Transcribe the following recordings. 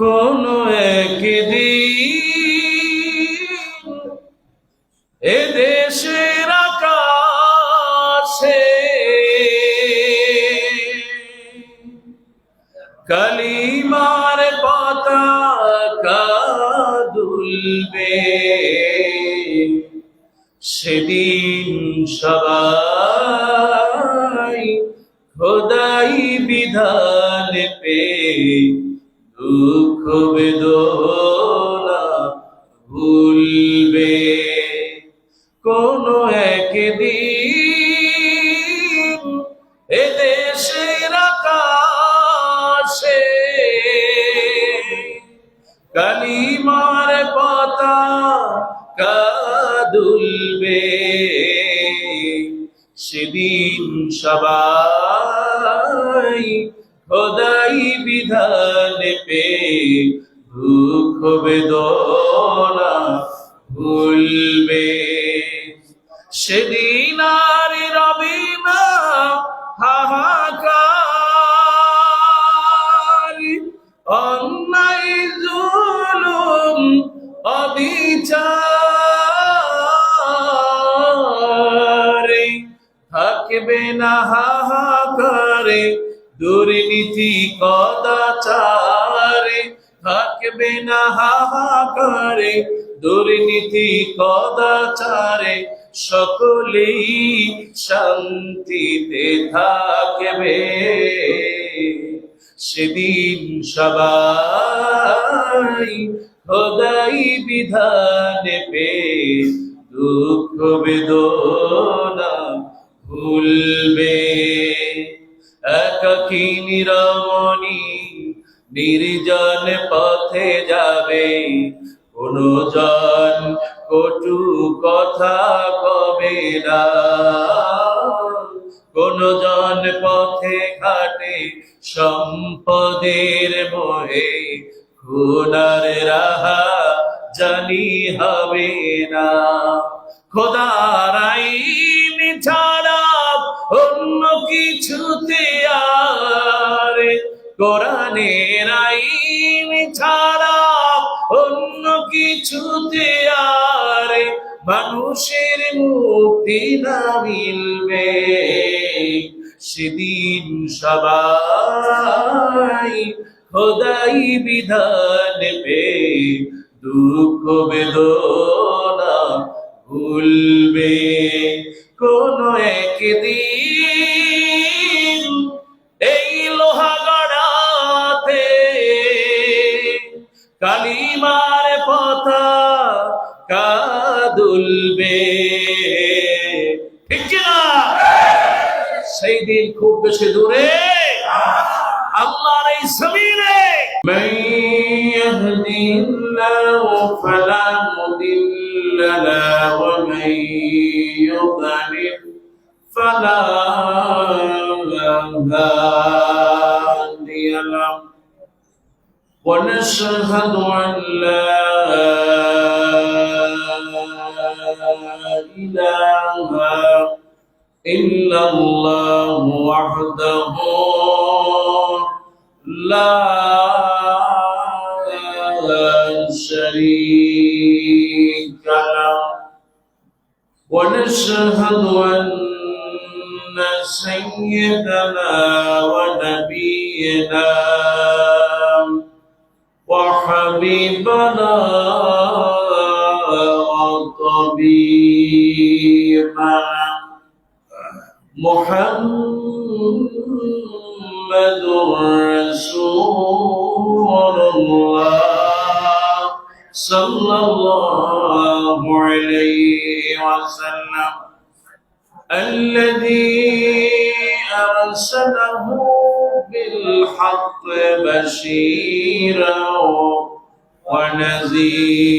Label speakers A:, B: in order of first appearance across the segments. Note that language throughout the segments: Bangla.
A: কোন একদিন কালিমার পাতা কাদুলবে সেদিন সবাই খোদাই বিধান পে দুঃখ বেদনা হাহাকারে দুর্নীতি কদাচারে থাকবে না হাহাকারে। দুর্নীতি কদাচারে সকলেই শান্তিতে থাকবে। সেদিন সবাই খোদাই বিধান পে দুঃখ বেদনা ভুলবে নিরমণি নির্জন পথে যাবে। কোন জন কটু কথা কবে না? কোন জন পথে ঘাটে সম্পদের মোহে। খুনার রাহা জানি হবে না। খোদার কোরআনের আইন ছাড়া অন্য কিছুতে আর মানুষের মুক্তি না মিলবে। সেদিন সবাই খোদাই বিধান পে দুঃখ, বেদনা ভুলবে। কোন একদিন زمينه من يهدي الله فلا مضل له ومن يضلل فلا هادي له. ونشهد أن لا إله إلا الله وحده. لا شريك له. ونشهد أن سيدنا ونبينا وحبيبنا وطبيبنا محمد رسول الله صلى الله عليه وسلم. الذي أرسله بالحق بشيرا ونذيرا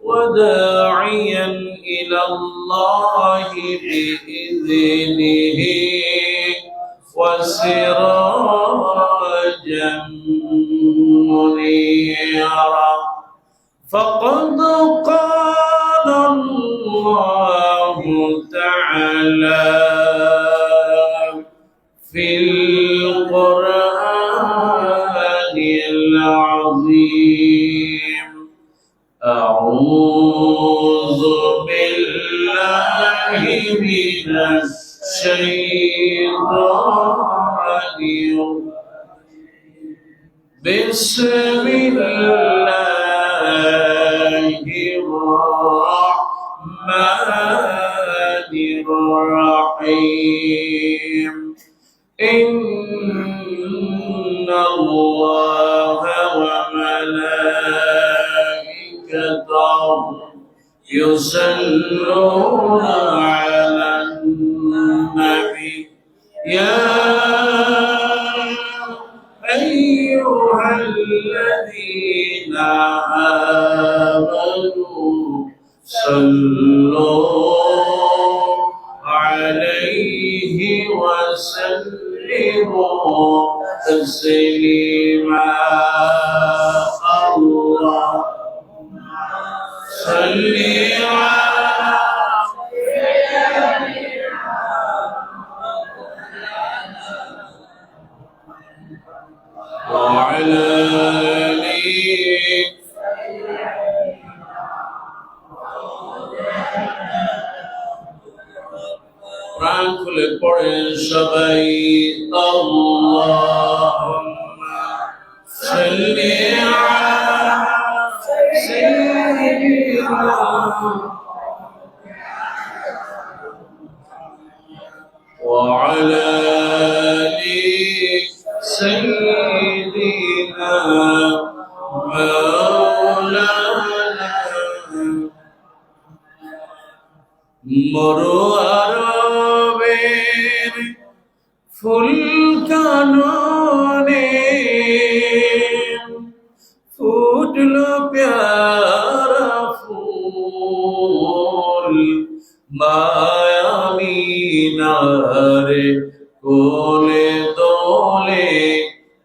A: وداعيا إلى الله بإذنه. وسراجا منيرا. فقد قال الله تعالى في القرآن الرجيم أعوذ بالله من الشيطان بسم الله الرحمن الرحيم. إن الله وملائكته يصلون على يا أيها الذين آمنوا صلوا صل على سيدنا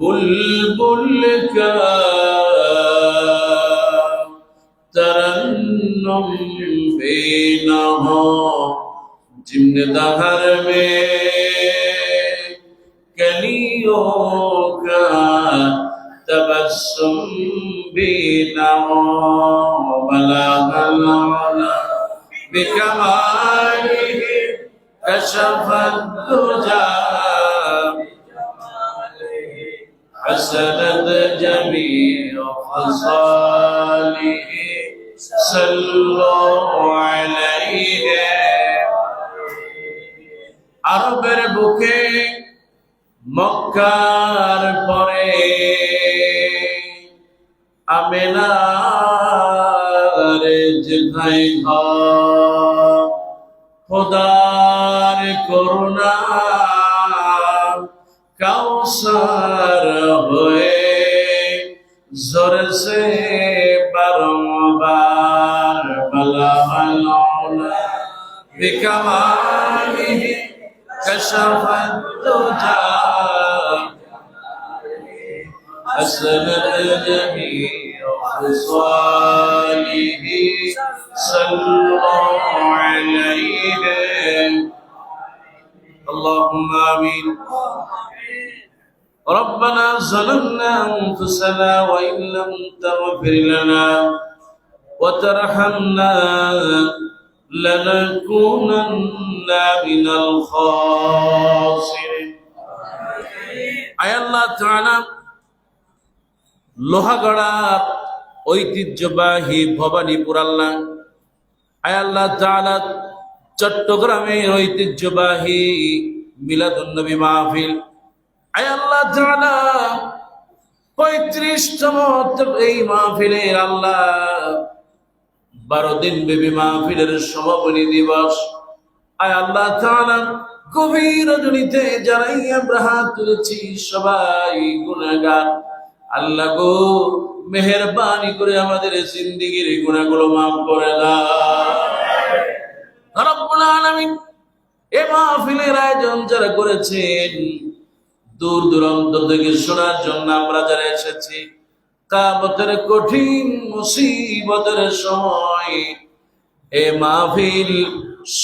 A: বুলবুল তরন্নম বেনহ জিমদাহর মে কলিও কা তবসুম বেনহ বলাহলনা বিকমালিহি কশফত দুজা حسنت جميع خصاله صلوا عليه আরবের বুকে মক্কার পরে আমেনার যেথায় ঘর খোদার করুণা কাউসার হয়ে জোরসে বারংবার বলা বালা بكماله كشف الدجى أسلت جميع خصاله صلوا عليه اللهم آمين ربنا ظلمنا أنفسنا وإن لم تغفر لنا وترحمنا لنكونن من الخاسرين আয় আল্লাহ তাআলা লোহাগড়ার ঐতিহ্যবাহী ভবানীপুর আল্লাহ আয় আল্লাহ তাআলা চট্টগ্রামের ঐতিহ্যবাহী মিলাদুন্নবী মাহফিল আয় আল্লাহ তাআলা পঁয়ত্রিশতম এই মাহফিলের আল্লাহ। বারো দিন বেবি মাহফিলের সমাপনী দিবস। আয় আল্লাহ তাআলা, গভীর রজনীতে যারাই আমরা তুলেছি সবাই গুণাগার আল্লাহ গো, মেহরবানি করে আমাদের জিন্দিগির গুণাগুলো মাফ করে দাও। আলামিন এ মাহফিলের আয়োজন যারা করেছেন দূর দূরান্ত থেকে শোনার জন্য আমরা যারা এসেছি কাবতের কঠিন মুসিবতের সময়, এ মাহফিল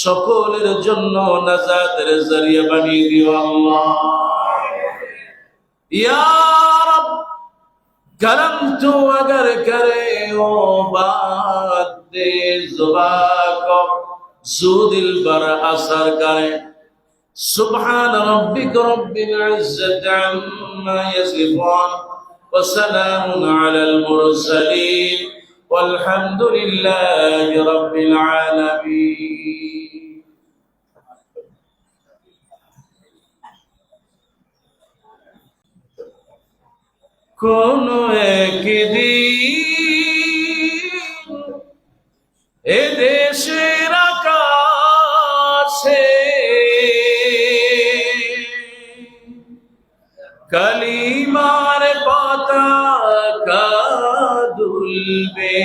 A: সকলের জন্য নাজাদের জরিয়া বানিয়ে দিও আল্লাহ। ইয়া রব আগর করে, ও বাদ দে জুবা কো জুদিল পর আসর করে। سبحان ربك رب العزة عما يصفون وسلام على المرسلين والحمد لله رب العالمين কোন একদিন এ দেশের আকাশে দুলবে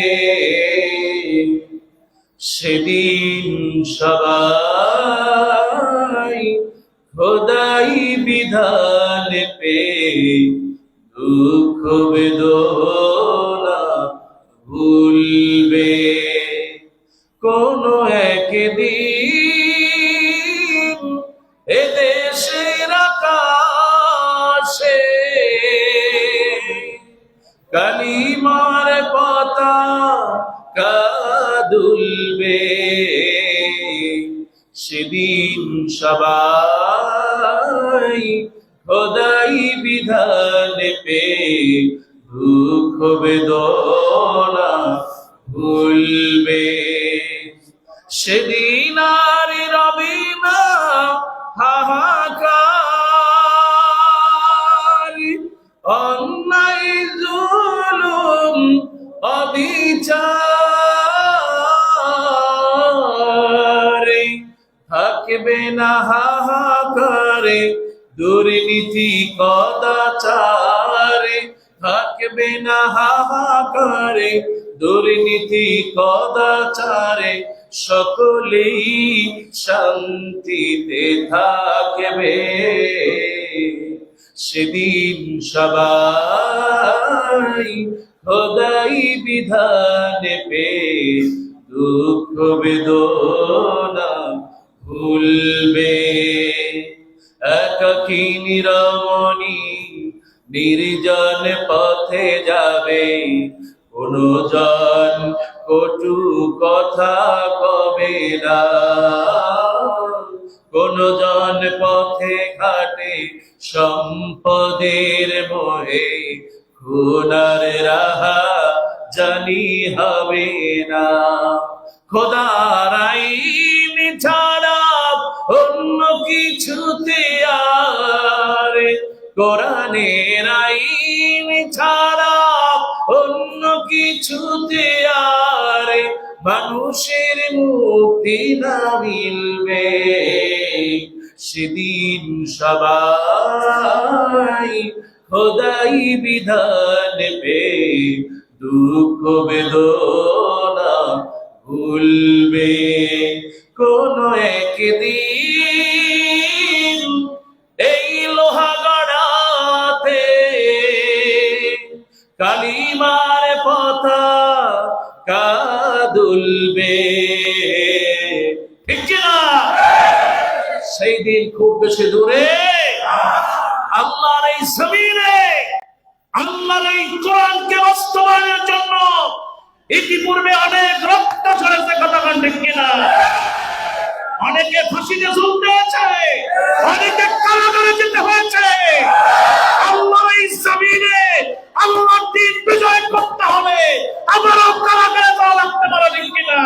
A: সেদিন সবাই খোদাই বিধান পে দুঃখ বেদনা ভুলবে। কোন না দুর্নীতি কদাচারে থাকবে না হাহাকারে, দুর্নীতি কদাচারে সকলেই শান্তিতে থাকবে। সেদিন সবাই খোদাই বিধানে পে দুঃখ বেদনা নিরমণি নির্জন পথে যাবে। কোন জন কটু কথা কবে না? কোন জন পথে ঘাটে সম্পদের মোহে খুনার রাহা জানি হবে না। খোদার কোরআনের আইন ছাড়া অন্য কিছুতে আর মানুষের মুক্তি না মিলবে। সেদিন সবাই খোদাই বিধান পে দুঃখ বেদনা ভুলবে। কোন খুব দূরে। আল্লাহর এই জমিনে, আল্লাহর এই কোরআনকে বাস্তবায়নের জন্য ইতিপূর্বে অনেক রক্ত ঝরেছে, কথা বলতে কিনা? অনেকে ফাঁসিতে ঝুলতে হয়েছে, অনেকে কারাগারে যেতে হয়েছে আল্লাহর এই জমিনে আল্লাহর দিন বিজয় করতে হবে আবারও কারাগারে যাওয়া লাগতে পারে ঠিক কিনা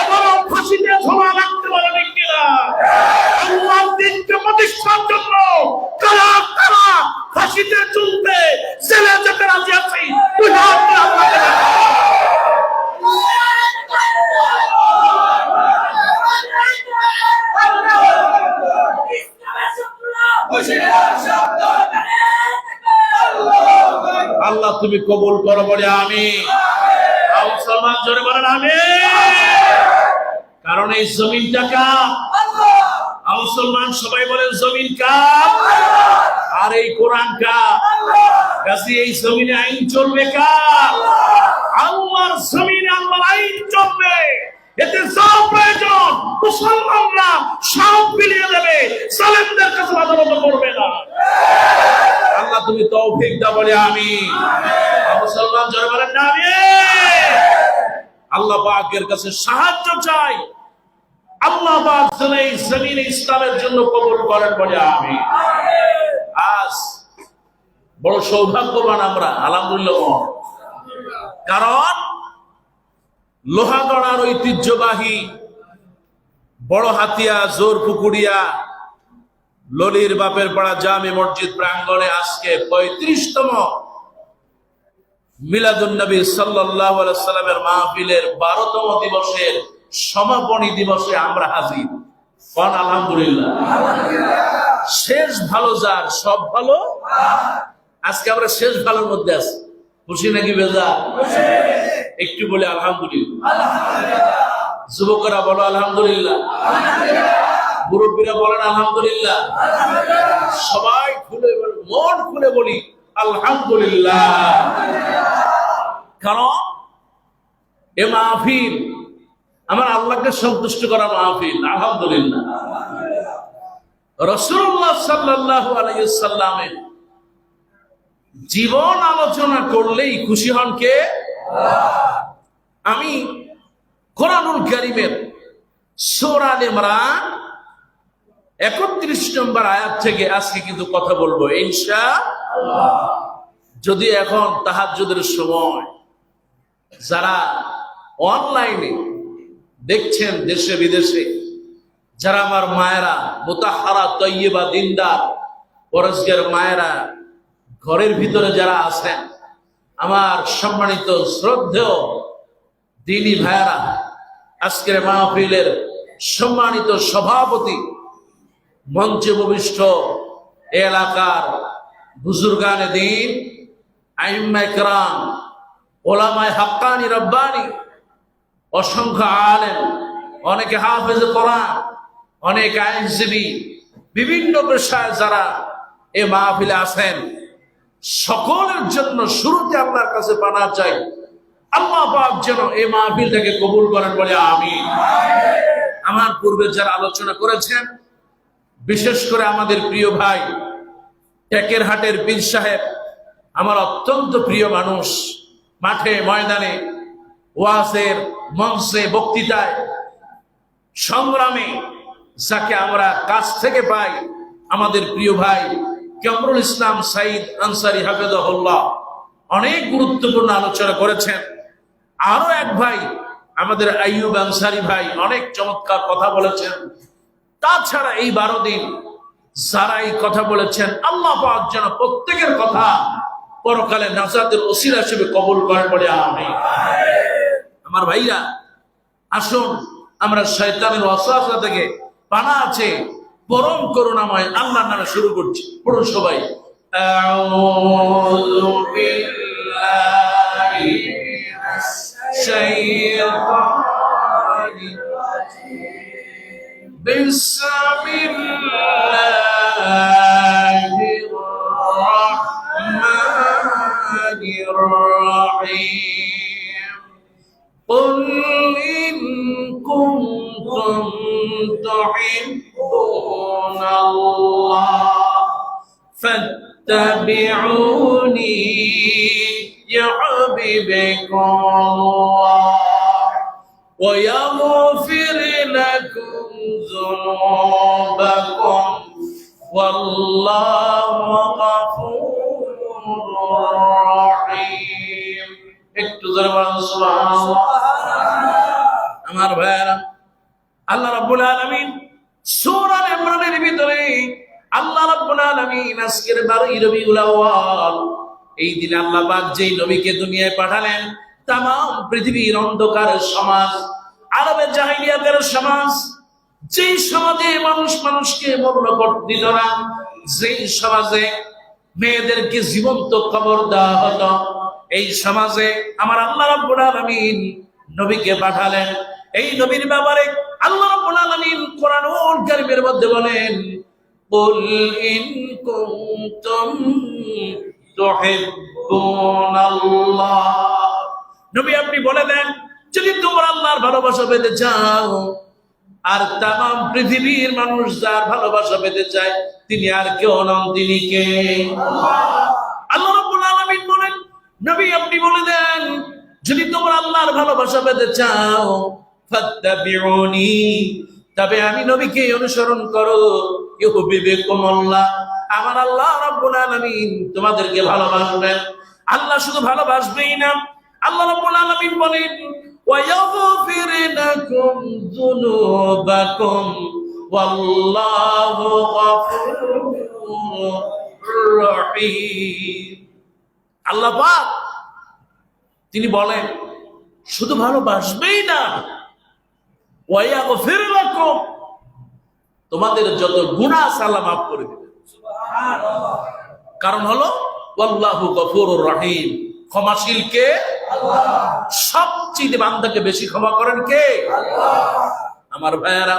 A: আবারও ফাঁসিতে ঝোলা লাগতে পারে ঠিক কিনা আল্লাহর দিনকে প্রতিষ্ঠার জন্য কারা কারা ফাঁসিতে চলতে জেলে যেতে রাজি আছি তুই হাত দিয়ে আল্লাহকে ডাক। আল্লাহ তুমি কবুল করো বলে আমি আর মুসলমান জোরে বলেন আমি কারণ এই জমিনটা আর মুসলমান সবাই বলেন জমিন কার? আর এই কোরআন কার? কাজে, এই জমিনে আইন চলবে কার? আল্লাহর জমিনে, আল্লাহর আইন চলবে। এতে সব প্রয়োজন, মুসলমানরা সব মিলিয়ে দেবে। সালেমদের কাছে আদালত করবে না। আল্লাহ, তুমি তৌফিক দাও বলে আমি মুসলমান জোরে বলেন না আমি আল্লাহ পাকের কাছে সাহায্য চাই। জমিনে ইসলামের জন্য করেন বলে আমি। আজ বড় সৌভাগ্যবান আমরা কারণ লোহাগড়ার ঐতিহ্যবাহী বড় হাতিয়া, জোর পুকুরিয়া, ললির বাপের পাড়া জামে মসজিদ প্রাঙ্গণে আজকে পঁয়ত্রিশতম মিলাদুন নবী সাল্লাহ সাল্লামের মাহফিলের বারোতম দিবসের সমাপনী দিবসে আমরা হাজির। কন আলহামদুলিল্লাহ? শেষ ভালো যার, সব ভালো? আজকে আমরা শেষ ভালোর মধ্যে আছি। খুশি নাকি বেজা একটু বলে আলহামদুলিল্লাহ। যুবকরা বলো আলহামদুলিল্লাহ। মুরব্বীরা বলেন আলহামদুলিল্লাহ। সবাই খুলে মন খুলে বলি, আলহামদুলিল্লাহ। কারণ, এ মাহফিল আমার আল্লাহকে সন্তুষ্ট করা মাহফিল, আলহামদুলিল্লাহ। রসুল্লাহ সাল্লাহ আলাইসাল্লামের জীবন আলোচনা করলেই খুশি হন কে? আমি কোরআনুল কারিমের সোরাল ইমরান একত্রিশ নম্বর আয়াত থেকে আজকে কিন্তু কথা বলব ইনশা যদি এখন তাহাজ্জুদের সময় যারা অনলাইনে দেখছেন দেশে বিদেশে, যারা আমার মায়েরা মোতাহারা তৈবা দিনদার পরস্কার মায়েরা, ঘরের ভিতরে যারা আছেন, আমার সম্মানিত, শ্রদ্ধেয় দিনী ভাইয়েরা, আজকের মাহফিলের সম্মানিত সভাপতি, মঞ্চে ভবিষ্ঠ এলাকার বুজুর্গানে দিন আইম্মাইকরাম ওলামায় হাক্কানি রব্বানি অসংখ্য আলেম, অনেকে হাফেজ কোরআন, অনেক আইনজীবী, বিভিন্ন পেশায় যারা এ মাহফিলে আছেন, সকলের জন্য শুরুতে আল্লাহর কাছে পানা চাই, আল্লাহ পাক যেন এই মাহফিলটাকে কবুল করেন বলে আমি আমার পূর্বে যারা আলোচনা করেছেন, বিশেষ করে আমাদের প্রিয় ভাই টেকের হাটের পীর সাহেব, আমার অত্যন্ত প্রিয় মানুষ, মাঠে ময়দানে ওয়াজের মঞ্চে বক্তৃতায় সংগ্রামে যাকে আমরা কাছ থেকে পাই, আমাদের প্রিয় ভাই কামরুল ইসলাম সাইদ আনসারি হাফেদুল্লাহ অনেক গুরুত্বপূর্ণ আলোচনা করেছেন। আরও এক ভাই, আমাদের আইয়ুব আনসারি ভাই, অনেক চমৎকার কথা বলেছেন। তাছাড়া এই বারো দিন যারা এই কথা বলেছেন, আল্লাহ যেন প্রত্যেকের কথা পরকালে নাজাদের ওসিলা হিসেবে কবুল করেন বলে আমি আমার ভাইরা আসুন আমরা শয়তানের অসহাসা থেকে পানা আছে পরম করুণাময় আল্লাহর নামে শুরু করছি পড়ুন সবাই أعوذ بالله من الشيطان الرجيم بسم الله আমার আল্লাহ রাব্বুল আলামিন সূরা ইমরানের ভিতরে আল্লাহ রাব্বুল আলামিন আজকের 12 রবিউল আউয়াল, এই যেই নবীকে দুনিয়ায় পাঠালেন তাম পৃথিবীর অন্ধকার সমাজ আরবের জাহিলিয়াতের সমাজ, যেই সমাজে মানুষ মানুষকে কর দিত না, যেই সমাজে মেয়েদেরকে জীবন্ত খবর দেওয়া হতো এই সমাজে আমার আল্লাহ রাব্বুল আলামিন নবীকে পাঠালেন এই নবীর ব্যাপারে আল্লাহ রাব্বুল আলামিন কোরআনুল কারীমের মধ্যে বলেন قل إن كنتم تحبون الله নবী আপনি বলে দেন যদি তোমার আল্লাহর ভালোবাসা পেতে চাও আর তাম পৃথিবীর মানুষ যার ভালোবাসা পেতে চায় তিনি আর কেউ নন তিনি কে আল্লাহ রাব্বুল আলামিন বলেন নবী আপনি বলে দেন, যদি তোমরা আল্লাহর ভালোবাসা পেতে চাও, ফাত্তাবিউনি, তবে আমি নবীকে অনুসরণ করো। ইউহিবে আল্লাহ আমার আল্লাহ রাব্বুল আলামিন তোমাদেরকে ভালোবাসবেন। আল্লাহ শুধু ভালোবাসবেই না, আল্লাহ রাব্বুল আলামিন বলেন ওয়ায়াগফির লাকুম যুনুবাকুম, ওয়াল্লাহু গফুরুর রহিম। আল্লাহ তিনি বলেন, শুধু ভালোবাসবেই না তোমাদের যত গুনাহ সালা মাফ করে দিবেন। কারণ হলো আল্লাহু গফুরুর রহিম। ক্ষমাশীল কে? সবচেয়ে বান্দাকে বেশি ক্ষমা করেন কে? আমার ভাইয়ারা,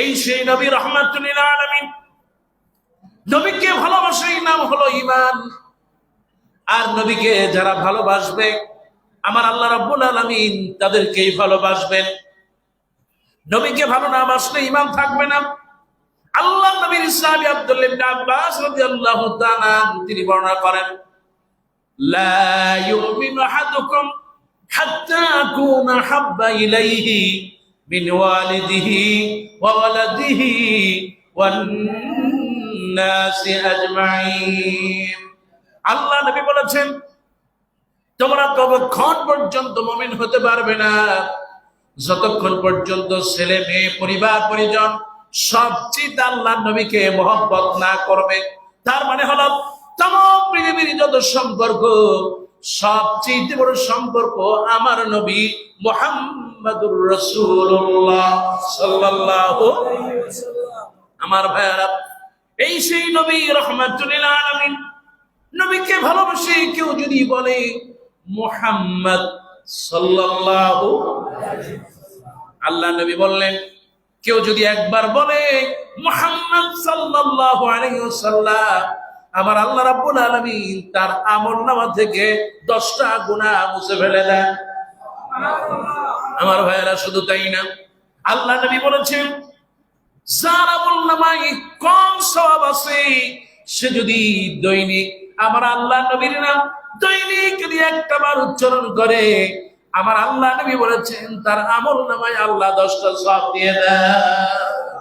A: এই সেই নবী রহমাতুল্লিল আলামিন। নবীকে ভালোবাসাই নাম হলো ঈমান। আর নবীকে যারা ভালোবাসবে, আমার আল্লাহ রাব্বুল আলামিন তাদেরকেই ভালোবাসবেন। নবীকে ভালো না বাসলে ঈমান থাকবে না। আল্লাহ নবীর ইসলামী ইবনে আব্বাস রাদিয়াল্লাহু তাআলা তিনি বর্ণনা করেন, লা ইউমিনু আহাদুকুম হাত্তা আকুনা হাব্বা ইলাইহি মিন ওয়ালিদিহি ওয়া ওয়ালাদিহি ওয়ান আল্লাহ নবী বলেছেন, তোমরা ততক্ষণ পর্যন্ত মমিন হতে পারবে না। যতক্ষণ পর্যন্ত ছেলে, মেয়ে, পরিবার, পরিজন সবচেয়ে আল্লাহ নবীকে মহব্বত না করবে, তার মানে হলো তম পৃথিবীর যত সম্পর্ক, সবচেয়ে বড় সম্পর্ক আমার নবী মোহাম্মদুর রসুল্লাহ আমার ভাইয়ারা, এই সেই নবী রহমাতুল্লিল আলামিন নবীকে ভালোবাসে, কেউ যদি বলে মোহাম্মদ সাল্লাল্লাহু আল্লাহ নবী বললেন, কেউ যদি একবার বলে মোহাম্মদ সাল্লাল্লাহু আলাইহি ওয়াসাল্লাম, আমার আল্লাহ রাব্বুল আলামিন তার আমলনামা থেকে 10টা গুনাহ মুছে ফেলে দেন। আমার ভাইয়েরা, শুধু তাই না, আল্লাহ নবী বলেছেন, যার আমলনামায় কম সওয়াব আছে, সে যদি দৈনিক আমার আল্লাহ নবীর নাম দৈনিক দিয়ে একটা বার উচ্চারণ করে। আমার আল্লাহ নবী বলেছেন, তার আমল নামায় আল্লাহ দশটা সব দিয়ে দেয়।